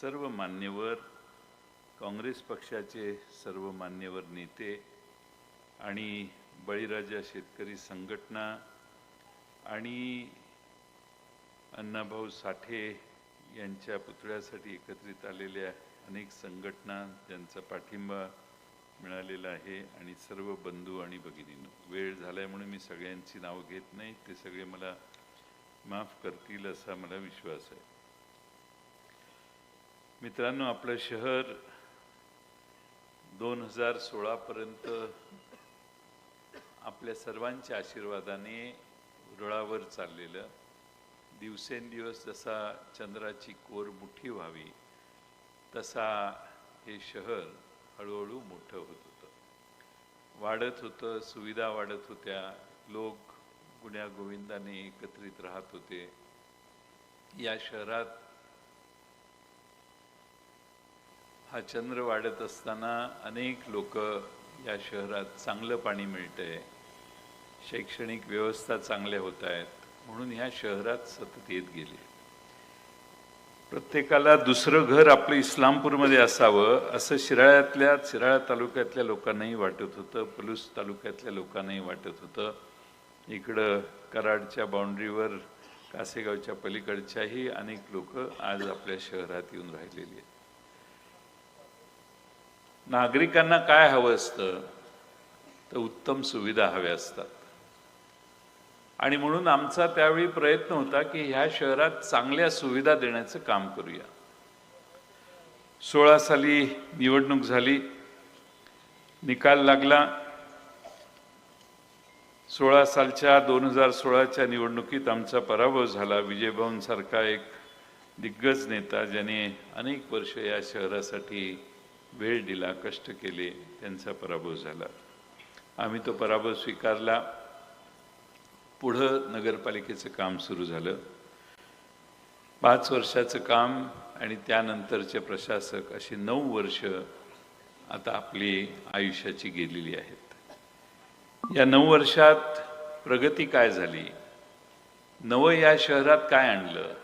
सर्व मान्यवर काँग्रेस पक्षाचे सर्व मान्यवर नेते आणि बळीराजा शेतकरी संघटना आणि अण्णाभाऊ साठे यांच्या पुतळ्यासाठी एकत्रित आलेल्या अनेक संघटना ज्यांचा पाठिंबा मिळालेला आहे आणि सर्व बंधू आणि भगिनींनो वेळ झालाय म्हणून मी सगळ्यांची नावं घेत नाही ते सगळे मला माफ करतील असा मला विश्वास आहे. मित्रांनो आपलं शहर दोन हजार सोळापर्यंत आपल्या सर्वांच्या आशीर्वादाने रुळावर चाललेलं. दिवसेंदिवस जसा चंद्राची कोर मुठी व्हावी तसा हे शहर हळूहळू मोठं होत होतं. वाढत होतं सुविधा वाढत होत्या. लोक गुण्यागोविंदाने एकत्रित राहत होते. या शहरात हा चंद्र वाढत असताना अनेक लोक या शहरात चांगलं पाणी मिळतंय. शैक्षणिक व्यवस्था चांगल्या होत आहेत. म्हणून ह्या शहरात सतत येत गेले. प्रत्येकाला दुसरं घर आपलं इस्लामपूरमध्ये असावं असं शिराळ्यातल्या शिराळा तालुक्यातल्या लोकांनाही वाटत होतं. पलूस तालुक्यातल्या लोकांनाही वाटत होतं. इकडं कराडच्या बाउंड्रीवर कासेगावच्या पलीकडच्याही अनेक लोक आज आपल्या शहरात येऊन राहिलेली आहेत. नागरिकांना काय हवं असतं तर उत्तम सुविधा हव्या असतात. आणि म्हणून आमचा त्यावेळी प्रयत्न होता की ह्या शहरात चांगल्या सुविधा देण्याचं काम करूया. सोळा साली निवडणूक झाली निकाल लागला. सोळा सालच्या दोन हजार सोळाच्या निवडणुकीत आमचा पराभव झाला. विजयभाऊंसारखा एक दिग्गज नेता ज्याने अनेक वर्ष या शहरासाठी वेळ दिला कष्ट केले त्यांचा पराभव झाला. आम्ही तो पराभव स्वीकारला. पुढं नगरपालिकेचं काम सुरू झालं. पाच वर्षाचं काम आणि त्यानंतरचे प्रशासक अशी नऊ वर्ष आता आपली आयुष्याची गेलेली आहेत. या नऊ वर्षात प्रगती काय झाली? नवं या शहरात काय आणलं?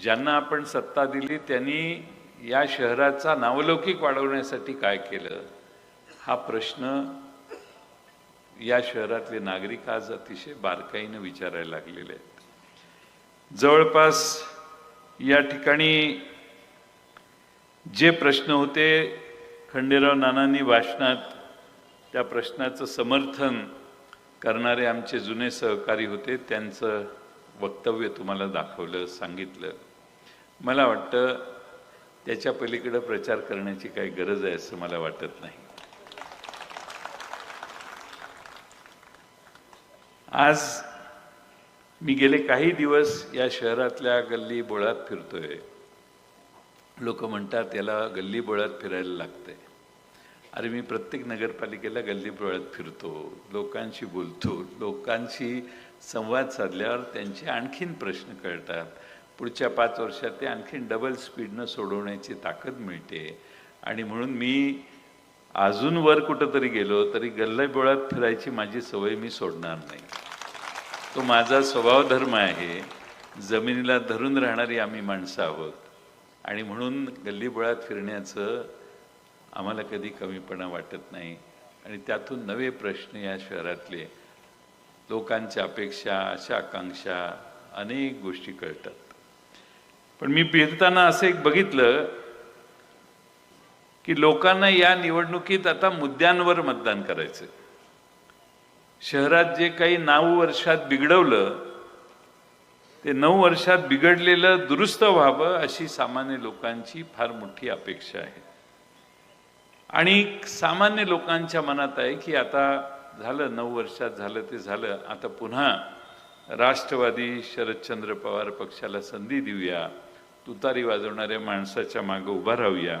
ज्यांना आपण सत्ता दिली त्यांनी या शहराचा नावलौकिक वाढवण्यासाठी काय केलं? हा प्रश्न या शहरातले नागरिक आज अतिशय बारकाईनं विचारायला लागलेले आहेत. जवळपास या ठिकाणी जे प्रश्न होते खंडेराव नानांनी भाषणात त्या प्रश्नाचं समर्थन करणारे आमचे जुने सहकारी होते त्यांचं वक्तव्य तुम्हाला दाखवलं सांगितलं. मला वाटतं त्याच्या पलीकडं प्रचार करण्याची काही गरज आहे असं मला वाटत नाही. आज मी गेले काही दिवस या शहरातल्या गल्ली बोळात फिरतोय. लोक म्हणतात याला गल्ली बोळात फिरायला लागतंय. अरे मी प्रत्येक नगरपालिकेला गल्ली बोळात फिरतो लोकांशी बोलतो लोकांशी संवाद साधल्यावर त्यांचे आणखीन प्रश्न कळतात. पुढच्या पाच वर्षात ते आणखीन डबल स्पीडनं सोडवण्याची ताकद मिळते. आणि म्हणून मी अजून वर कुठंतरी गेलो तरी गल्लीबोळात फिरायची माझी सवय मी सोडणार नाही. तो माझा स्वभाव धर्म आहे. जमिनीला धरून राहणारी आम्ही माणसं आहोत. आणि म्हणून गल्लीबोळात फिरण्याचं आम्हाला कधी कमीपणा वाटत नाही. आणि त्यातून नवे प्रश्न या शहरातले लोकांच्या अपेक्षा आशा आकांक्षा अनेक गोष्टी कळतात. पण मी फिरताना असं एक बघितलं की लोकांना या निवडणुकीत आता मुद्द्यांवर मतदान करायचं शहरात जे काही नऊ वर्षात बिघडवलं ते नऊ वर्षात बिघडलेलं दुरुस्त व्हावं अशी सामान्य लोकांची फार मोठी अपेक्षा आहे. आणि सामान्य लोकांच्या मनात आहे की आता झालं नऊ वर्षात झालं ते झालं. आता पुन्हा राष्ट्रवादी शरदचंद्र पवार पक्षाला संधी देऊया. तुतारी वाजवणाऱ्या माणसाच्या मागं उभा राहूया.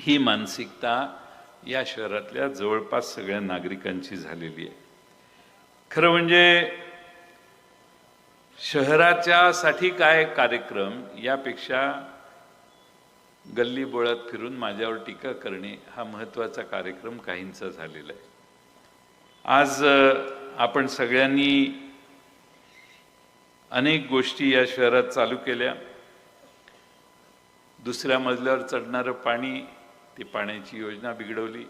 ही मानसिकता या शहरातल्या जवळपास सगळ्या नागरिकांची झालेली आहे. खरं म्हणजे शहराच्या साठी काय कार्यक्रम यापेक्षा गल्ली बोळात फिरून माझ्यावर टीका करणे हा महत्त्वाचा कार्यक्रम काहींचा झालेला आहे. आज आपण सगळ्यांनी अनेक गोष्टी या शहरात चालू केल्या. दुसऱ्या मजल्यावर चढणारं पाणी ती पाण्याची योजना बिघडवली.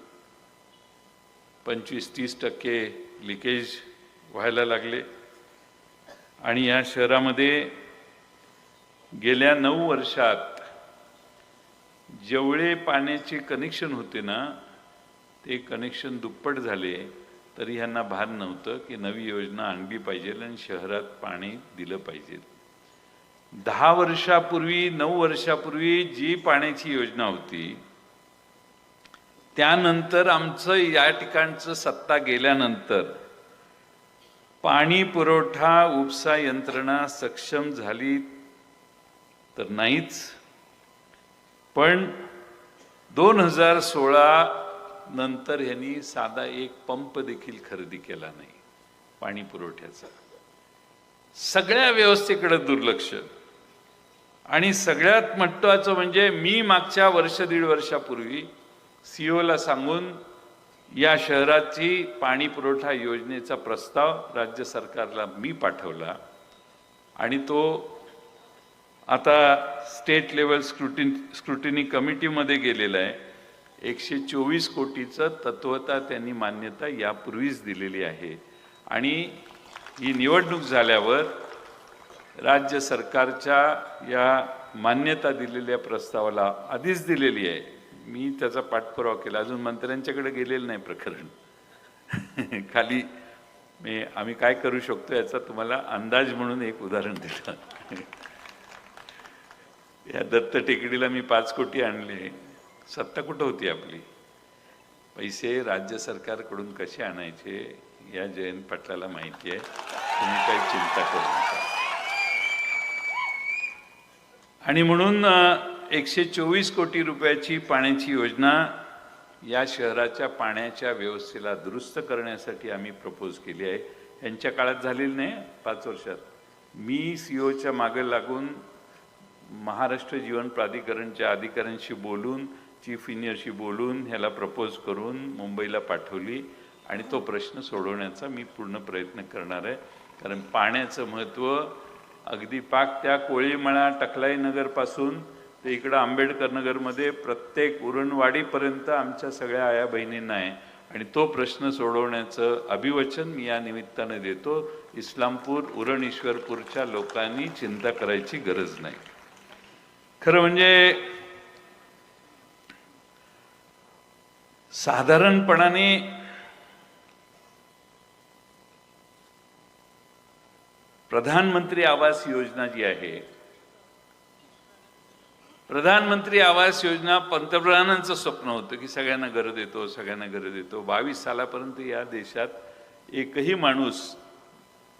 पंचवीस तीस टक्के लिकेज व्हायला लागले. आणि या शहरामध्ये गेल्या नऊ वर्षात जेवढे पाण्याचे कनेक्शन होते ना ते कनेक्शन दुप्पट झाले तरी ह्यांना भान नव्हतं की नवी योजना आणली पाहिजे आणि शहरात पाणी दिलं पाहिजे. दहा वर्षापूर्वी नऊ वर्षापूर्वी जी पाण्याची योजना होती त्यानंतर आमचं या ठिकाणचं सत्ता गेल्यानंतर पाणी पुरवठा उपसा यंत्रणा सक्षम झाली तर नाहीच. पण दोन हजार सोळा नंतर ह्यांनी साधा एक पंप देखील खरेदी केला नाही पाणी पुरवठ्याचा. सगळ्या व्यवस्थेकडे दुर्लक्ष. आणि सगळ्यात महत्वाचं म्हणजे मी मागच्या वर्ष दीड वर्षापूर्वी सीओला सांगून या शहराची पाणी पुरवठा योजनेचा प्रस्ताव राज्य सरकारला मी पाठवला. आणि तो आता स्टेट लेवल स्क्रुटिन स्क्रुटिनी कमिटीमध्ये गेलेला आहे. एकशे चोवीस कोटीचं तत्वता त्यांनी मान्यता यापूर्वीच दिलेली आहे. आणि ही निवडणूक झाल्यावर राज्य सरकारच्या या मान्यता दिलेल्या प्रस्तावाला आधीच दिलेली आहे. मी त्याचा पाठपुरावा केला. अजून मंत्र्यांच्याकडे गेलेलं नाही प्रकरण. खाली मी आम्ही काय करू शकतो याचा तुम्हाला अंदाज म्हणून एक उदाहरण दिलं या दत्त टेकडीला मी पाच कोटी आणले. सत्ता कुठं होती आपली? पैसे राज्य सरकारकडून कसे आणायचे या जयंत पाटलाला माहिती आहे. तुम्ही काही चिंता करू आणि म्हणून एकशे चोवीस कोटी रुपयाची पाण्याची योजना या शहराच्या पाण्याच्या व्यवस्थेला दुरुस्त करण्यासाठी आम्ही प्रपोज केली आहे. यांच्या काळात झालेली नाही पाच वर्षात. मी सी ओच्या मागे लागून महाराष्ट्र जीवन प्राधिकरणच्या अधिकाऱ्यांशी बोलून चीफ इंजिनियरशी बोलून ह्याला प्रपोज करून मुंबईला पाठवली आणि तो प्रश्न सोडवण्याचा मी पूर्ण प्रयत्न करणार आहे. कारण पाण्याचं महत्त्व अगदी पाक त्या कोळीमळा टकलाई नगरपासून ते इकडं आंबेडकर नगरमध्ये प्रत्येक उरणवाडीपर्यंत आमच्या सगळ्या आया बहिणींना आहे. आणि तो प्रश्न सोडवण्याचं अभिवचन मी या निमित्तानं देतो. इस्लामपूर उरण ईश्वरपूरच्या लोकांनी चिंता करायची गरज नाही. खरं म्हणजे साधारणपणाने प्रधानमंत्री आवास योजना जी आहे प्रधानमंत्री आवास योजना पंतप्रधानांचं स्वप्न होतं की सगळ्यांना घर देतो सगळ्यांना घर देतो बावीस सालापर्यंत या देशात एकही माणूस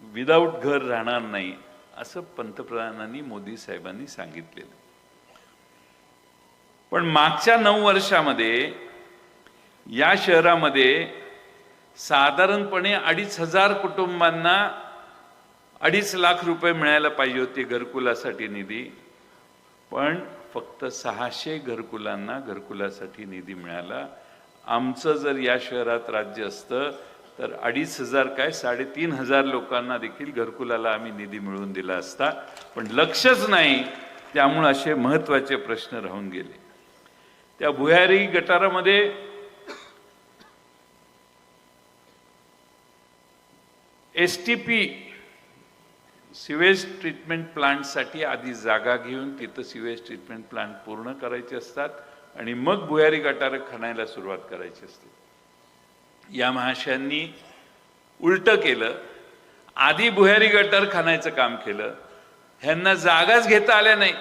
विदाऊट घर राहणार नाही असं पंतप्रधानांनी मोदी साहेबांनी सांगितलेलं. पण मागच्या नऊ वर्षामध्ये या शहरामध्ये साधारणपणे अडीच हजार कुटुंबांना अडीच लाख रुपये मिळायला पाहिजे होते घरकुलासाठी निधी पण फक्त सहाशे घरकुलांना घरकुलासाठी निधी मिळाला. आमचं जर या शहरात राज्य असतं तर अडीच हजार काय साडेतीन हजार लोकांना देखील घरकुलाला आम्ही निधी मिळवून दिला असता. पण लक्षच नाही त्यामुळे असे महत्त्वाचे प्रश्न राहून गेले. त्या भुयारी गटारामध्ये S T P sewage treatment प्लांटसाठी आधी जागा घेऊन तिथं सिवेज ट्रीटमेंट प्लांट पूर्ण करायचे असतात आणि मग भुयारी गटारं खणायला सुरुवात करायची असते. या महाशयांनी उलटं केलं. आधी भुयारी गटार खणायचं काम केलं. ह्यांना जागाच घेता आल्या नाही.